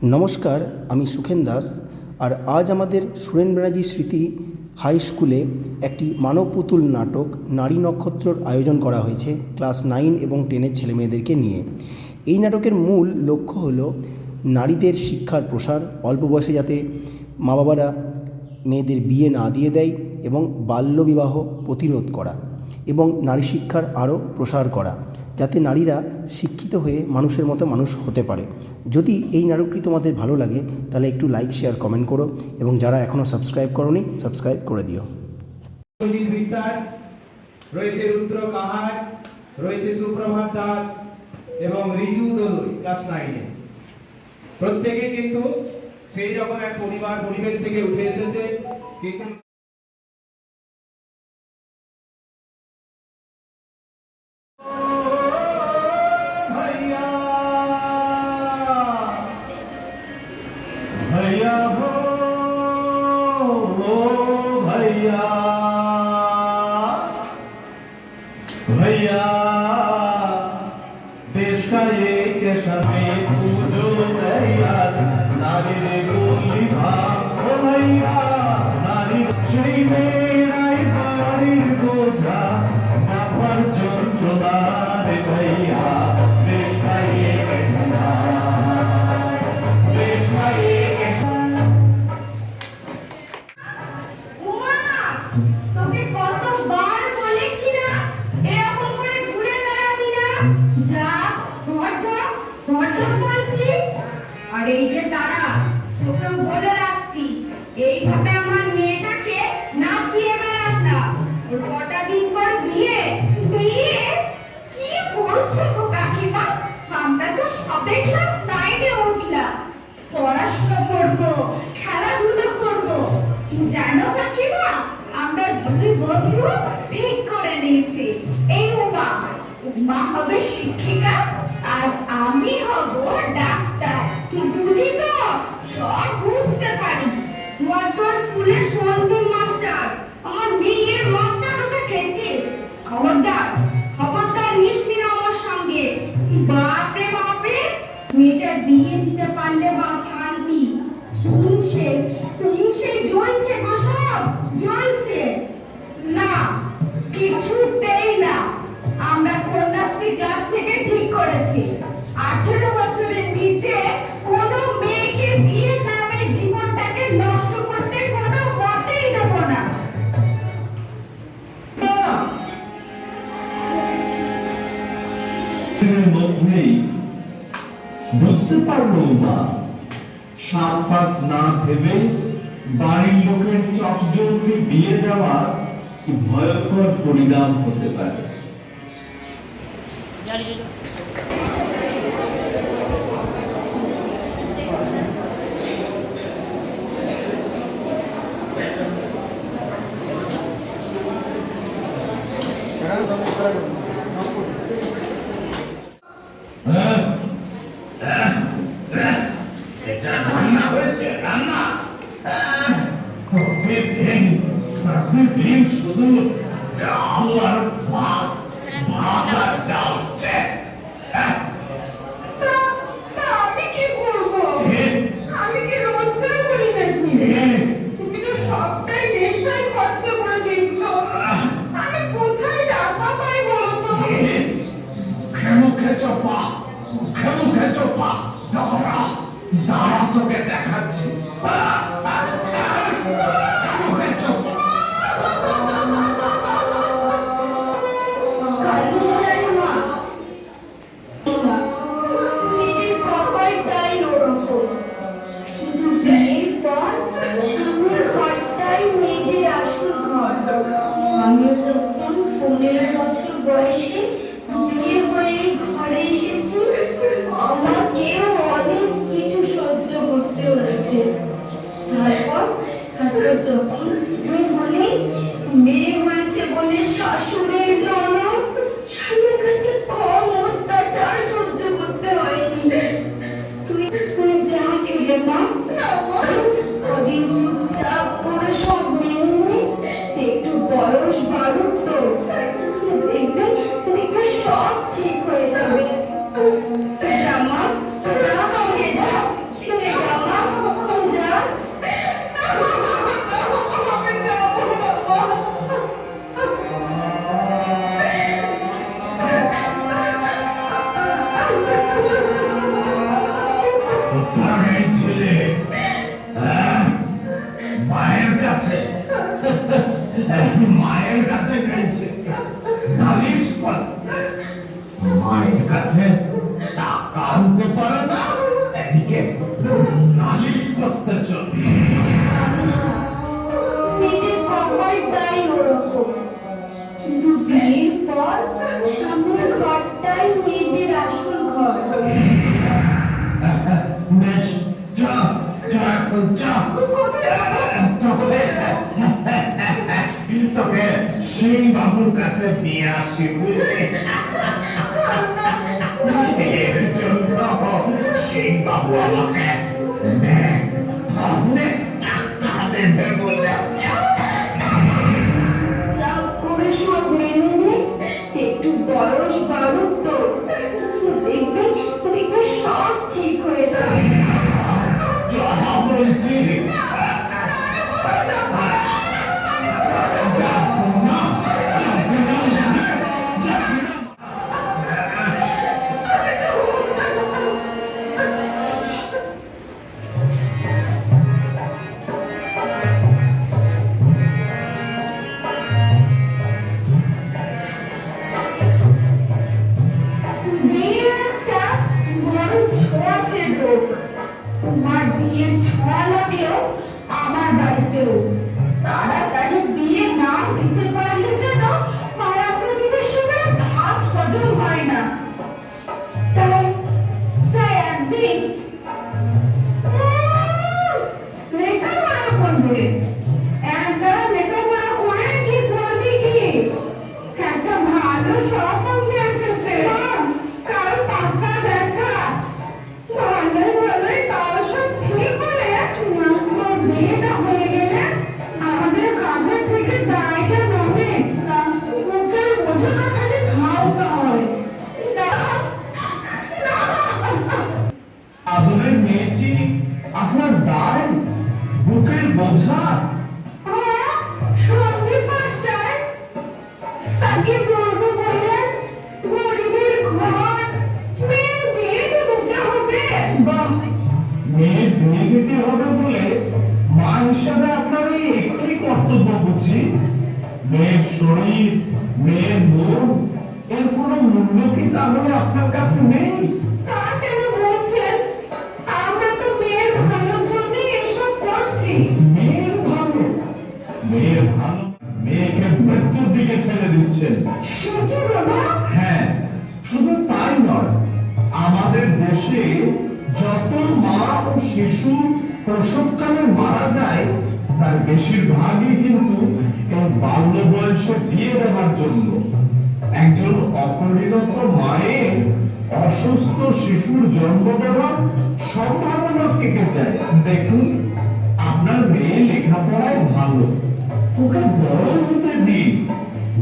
নমস্কার, আমি সুখেন দাস আর আজ আমাদের সুরেন ব্যানার্জি স্মৃতি হাই স্কুলে একটি মানব পুতুল নাটক নারী নক্ষত্রর আয়োজন করা হয়েছে ক্লাস নাইন এবং টেনের ছেলেমেয়েদেরকে নিয়ে। এই নাটকের মূল লক্ষ্য হল নারীদের শিক্ষার প্রসার, অল্প বয়সে যাতে মা বাবারা মেয়েদের বিয়ে না দিয়ে দেয় এবং বাল্যবিবাহ প্রতিরোধ করা এবং নারী শিক্ষার আরও প্রসার করা। যাতে নারীরা শিক্ষিত হয়ে মানুষের মতো মানুষ হতে পারে। যদি এই নাটকটি তোমাদের ভালো লাগে, তাহলে একটু লাইক শেয়ার কমেন্ট করো এবং যারা এখনও সাবস্ক্রাইব করনি সাবস্ক্রাইব করে দিও। রয়েছে রুদ্র কাহার, রয়েছে সুপ্রভাত দাস এবং রিজু দলুই ক্লাস নাইনে প্রত্যেকে কিন্তু সেই রকম এক পরিবার, পরিবেশ থেকে উঠে এসেছে। কিন্তু সাথে এইভাবে আমার মেয়েটাকে নাচিয়ে বেড়াস ওর কটা দিন পর বিয়ে। বিয়ে? কি বলছো গো কাকিমা? আমরা তো সবে ক্লাস নাইনে উঠলাম। পড়াশোনা করব, খেলাধুলো করব। জানো কাকিমা, আমরা দুই বন্ধু ঠিক করে নিয়েছি। এই উমা উমা হবে শিক্ষিকা। বিয়ে দিতে পারলে বা বুঝতে পারল না। সাত পাঁচ না ভেবে বাড়ির লোকের চটজলদি বিয়ে দেওয়া ভয়ঙ্কর পরিণাম হতে পারে হ্যাঁ? হ্যাঁ? হ্যাঁ? এটা রান্না হয়েছে রান্না হ্যাঁ? প্রতিদিন প্রতিদিন শুধু ডাল আর ভাত ভাত আর ডাল আমি কি করব? আমি কি রোজগার করি নাকি? তুমি তো সবটাই নেশায় খরচা করে দিচ্ছ। আমি কোথায় টাকা পাই বলো তো? মুখে মুখে চোপা মুখে মুখে চোপা দাঁড়া দাঁড়া তোকে দেখাচ্ছি। পর স্বামীর ঘরটাই মেয়েদের আসল ঘর। বেশ, যা যা যা। তোকে তোকে সিং বাবুর কাছে নিয়ে আসি এর জন্য সিং বাবু আমাকে অনেক দিতে হবে বলে মা হিসাবে আপনার এই একটি কর্তব্য বুঝি। মেয়ের শরীর মেয়ের মন এর কোনো মূল্য কি তাহলে আপনার কাছে নেই? তা কেন বলছেন? আমরা তো মেয়ের ভালোর জন্যই এসব করছি। মেয়ের ভালো মেয়ের ভালো মেয়েকে মৃত্যুর দিকে ছেড়ে দিচ্ছেন। যত মা ও শিশু প্রসবকালে মারা যায়, তার বেশিরভাগই কিন্তু এই বাল্য বয়সে বিয়ে দেওয়ার জন্য। একজন অপরিণত মায়ের অসুস্থ শিশুর জন্ম দেওয়ার সম্ভাবনা থেকে যায়। দেখুন, আপনার মেয়ে লেখাপড়ায় ভালো। ওকে বড় হতে দিন।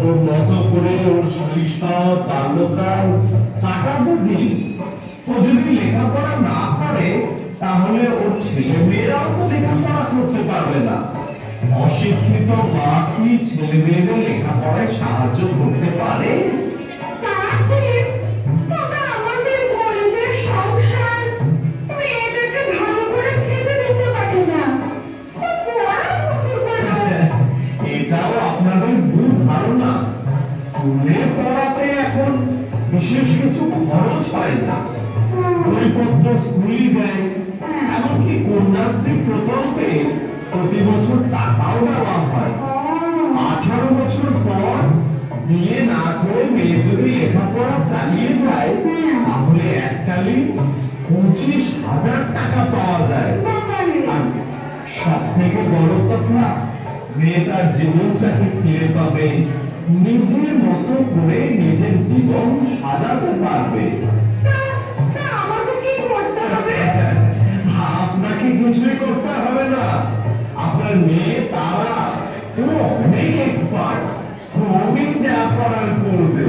ওর মতো করে ওর শৈশব বাল্যকাল কাটাতে দিন। ও যদি লেখাপড়া না করে তাহলে ওর ছেলে মেয়েরাও তো লেখাপড়া করতে পারবে না। অশিক্ষিত মা কি ছেলে মেয়েদের লেখাপড়ায় সাহায্য করতে পারে? বড় কথা মেয়ে তার জীবনটাকে ফিরে পাবে। নিজের মতো করে নিজের জীবন সাজাতে পারবে। হবে? আপনাকে কিছুই করতে হবে না। আপনার মেয়ে তারা অনেক এক্সপার্ট খুবই যা করার করবে।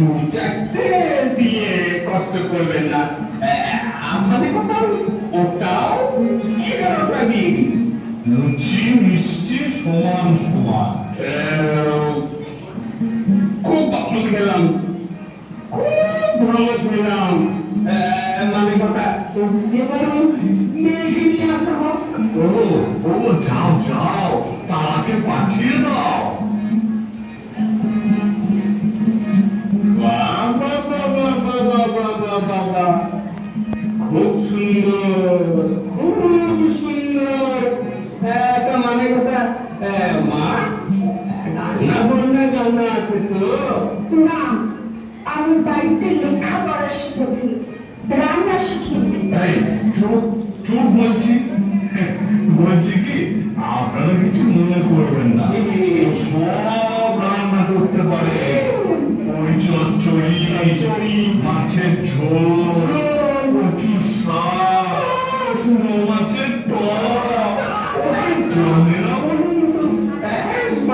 দু দিয়ে কষ্ট করবেন না? আমাদের কথা ওটাও এগারোটা দিন। লুচি মিষ্টি সমান খুব সুন্দর খুব সুন্দর। আহ, তা মানে কথা আহ, মা রান্না বান্না জানা আছে তো। না আমি বাড়িতে লেখাপড়া শিখেছি রান্না শিখিনি এই চুপ চুপ বলছি। বলছি কি আপনারা কিছু মনে করবেন না। সব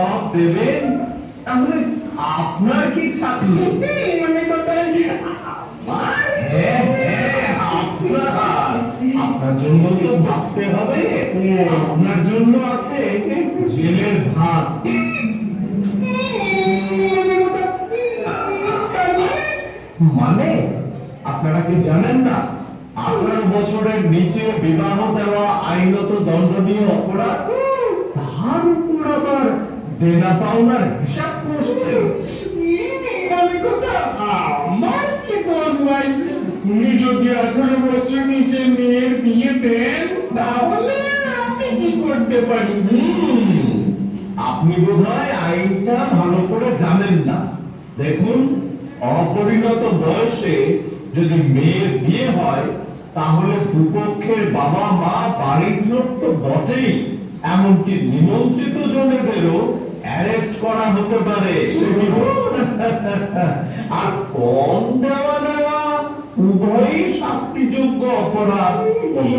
সব দেবেন। তাহলে আপনার কি থাকল মানে আমার? হ্যাঁ, হ্যাঁ, আপনার আপনার জন্য তো ভাবতে হবে। আপনার জন্য আছে জেলের ভাত। মানে আপনারা কি জানেন না? আঠারো বছরের নিচে বিবাহ দেওয়া আইনত দণ্ডনীয় অপরাধ? তার দেনা পাওনার হিসাব করছে মানে আমার কি দোষ ভাই উনি যদি আঠারো বছরের নিচে মেয়ের বিয়ে দেন তাহলে আপনি কি করতে পারি আপনি বোধহয় আইনটা ভালো করে জানেন না। দেখুন অপরিণত বয়সে যদি মেয়ের বিয়ে হয় তাহলে দুপক্ষের বাবা মা বাড়ির লোক তো বটেই। এমনকি নিমন্ত্রিত জনেদেরও অ্যারেস্ট করা হতে পারে? আর কম দেওয়া নেওয়া উভয়ই শাস্তিযোগ্য অপরাধ।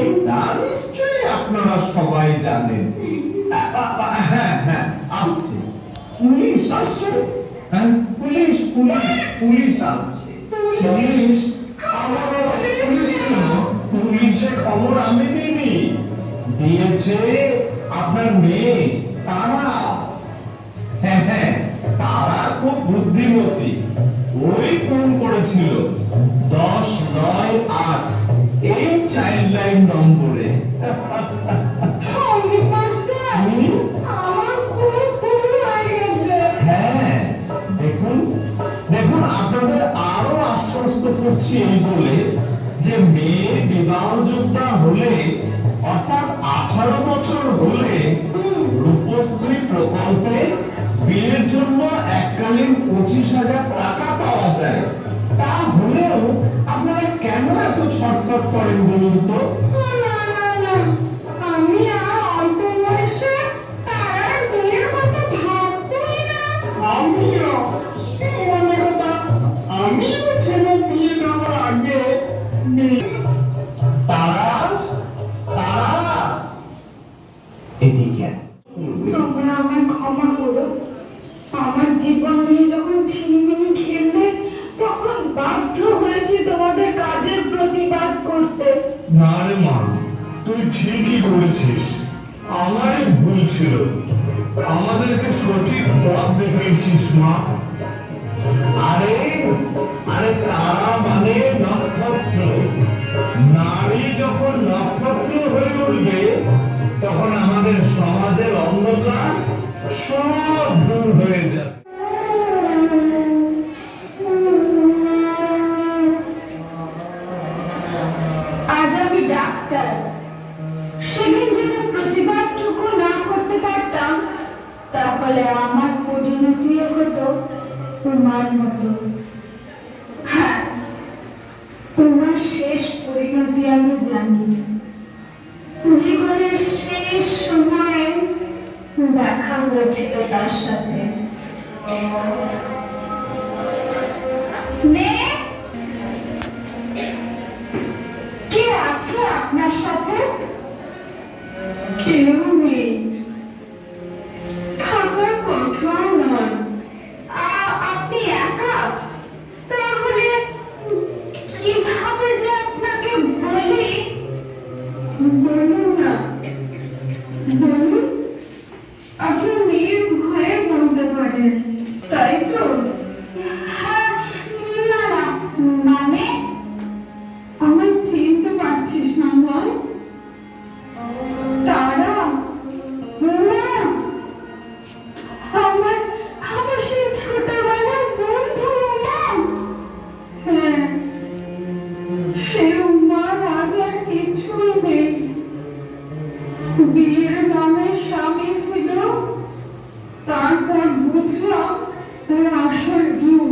এটা নিশ্চয়ই আপনারা সবাই জানেন। হ্যাঁ হ্যাঁ আসছে। পুলিশ আসছে। হ্যাঁ পুলিশ পুলিশ পুলিশ আসছে। পুলিশ পুলিশ পুলিশের আমি দিয়েছে আপনার মেয়ে, তারা। হ্যাঁ হ্যাঁ তারা খুব বুদ্ধিমতী। ওই ফোন করেছিল দশ নয় আট। এই চাইল্ড লাইন নম্বরে। হয়ে দেখুন দেখুন আপনাদের আরও আশ্বস্ত করছি এই বলে যে মেয়ে বিবাহযোগ্য হলে অর্থাৎ আঠারো বছর হলে রূপশ্রী প্রকল্পে বিয়ের জন্য এককালীন পঁচিশ হাজার টাকা পাওয়া যায়। তা হলেও আপনারা কেন এত ছটফট করেন বলুন তো? না রে মা তুই ঠিকই করেছিস। আমারই ভুল ছিল। আমাদেরকে সঠিক পথ দেখিয়েছিস, মা। আরে আরে তারা মানে নক্ষত্র। নারী যখন নক্ষত্র হয়ে উঠবে, তখন আমাদের সমাজের অন্ধকার সব দূর হয়ে যাবে। আমার পরিণতি হতো তোমার মতো। স্বামী ছিল তারপর বুঝলাম তার আসল রূপ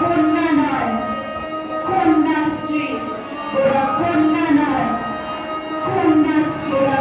কন্যা নয় কন্যাশ্রী ওরা কন্যা নয় কন্যাশ্রী ওরা